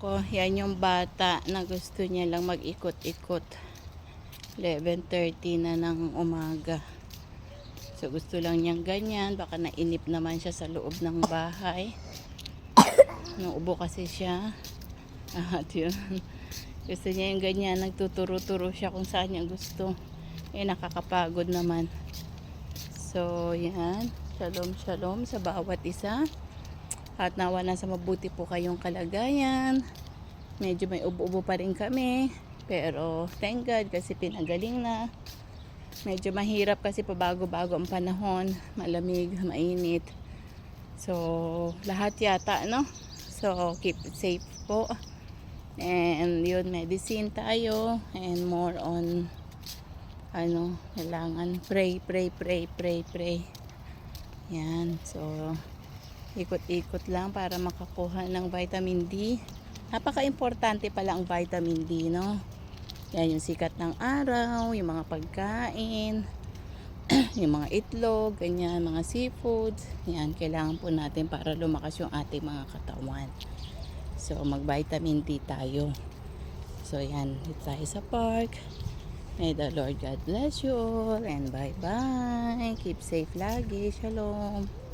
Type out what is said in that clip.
ko, yan yung bata na gusto niya lang mag-ikot-ikot. 11.30 na ng umaga. So gusto lang niyang ganyan. Baka nainip naman siya sa loob ng bahay. Naubo kasi siya. At yun. Gusto niya yung ganyan. Nagtuturo-turo siya kung saan niya gusto. Eh nakakapagod naman. So yan. Shalom shalom sa bawat isa. At nawa na sa mabuti po kayong kalagayan. Medyo may ubo-ubo pa rin kami. Pero thank God kasi pinagaling na. Medyo mahirap kasi pabago-bago ang panahon. Malamig, mainit. So, lahat yata, no? So, keep it safe po. And yun, medicine tayo. And more on, ano, kailangan pray, pray, pray, pray, pray. Yan. So, ikot-ikot lang para makakuha ng vitamin D. Napaka-importante pala ang vitamin D, no? Yan yung sikat ng araw, yung mga pagkain, yung mga itlog, ganyan, mga seafoods. Yan, kailangan po natin para lumakas yung ating mga katawan. So, mag-vitamin D tayo. So, yan, dito tayo sa park. May the Lord God bless you all and bye-bye. Keep safe lagi. Shalom.